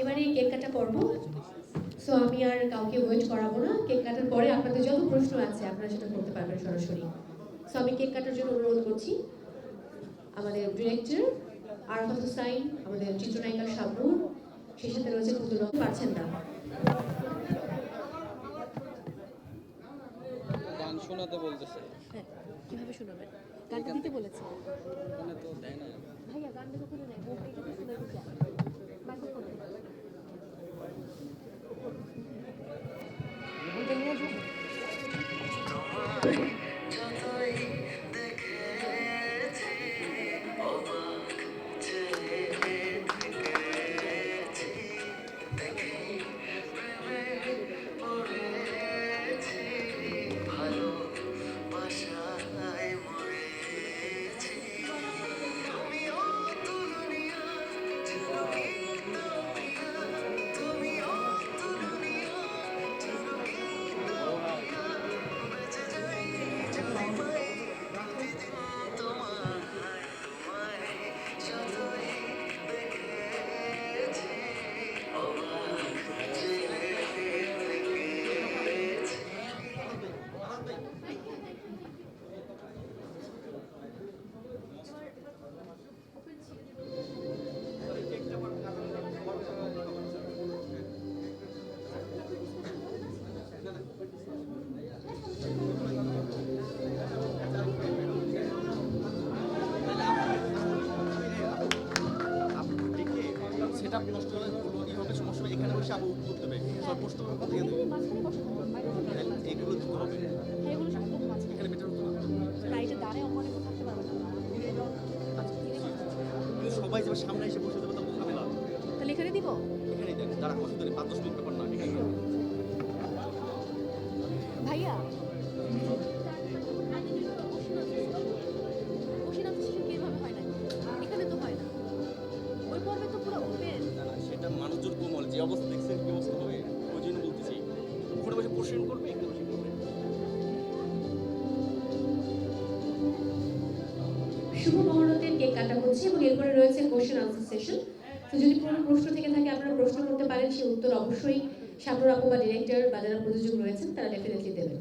এবারে কেক কাটা পর্ব। সো আমি আর কাউকে ওয়েট করাবো না। কেক কাটার পরে আপনাদের যত প্রশ্ন আছে আপনারা সেটা করতে পারবেন সরাসরি। সো আমি কেক কাটার জন্য অনুরোধ করছি। আমাদের ডিরেক্টর আরফাত হুসাইন আমাদের চিত্রনায়িকা শাবনুর সেই সাথে রয়েছে কুতুল পারছেন না? গান শোনাতে বলতেছে। হ্যাঁ কীভাবে শোনাবেন? গানটা দিতে বলেছে। এখানে তো দেয় না। ভাইয়া গানটা তো 对 সেটা নষ্ট হলে হবে সমস্যা এখানে বসে আবার করতে সব এইগুলো দিতে হবে এগুলো সব একদম মাঝখানে। এখানে বেটার হতো কিন্তু সবাই যাবে সামনে এসে বসে দেবে তখন ঝামেলা তাহলে এখানে দিব? এখানে দেন তারা কথা ধরে পাঁচ দশ মিনিট ব্যাপার না এখানে। মানুষজন কোমল, যে অবস্থা দেখছেন, কি অবস্থা হবে, ওই জন্য বলতেছি। ওখানে বসে কোশ্চেন করবে বসে করবে। শুভ মহরতের কেক কাটা হচ্ছে এবং এরপরে রয়েছে কোশ্চেন আনসার সেশন তো যদি কোনো প্রশ্ন থেকে থাকে, আপনারা প্রশ্ন করতে পারেন সেই উত্তর অবশ্যই শাবনুর আপু বা ডিরেক্টর বা যারা প্রযোজক রয়েছেন, তারা ডেফিনেটলি দেবেন।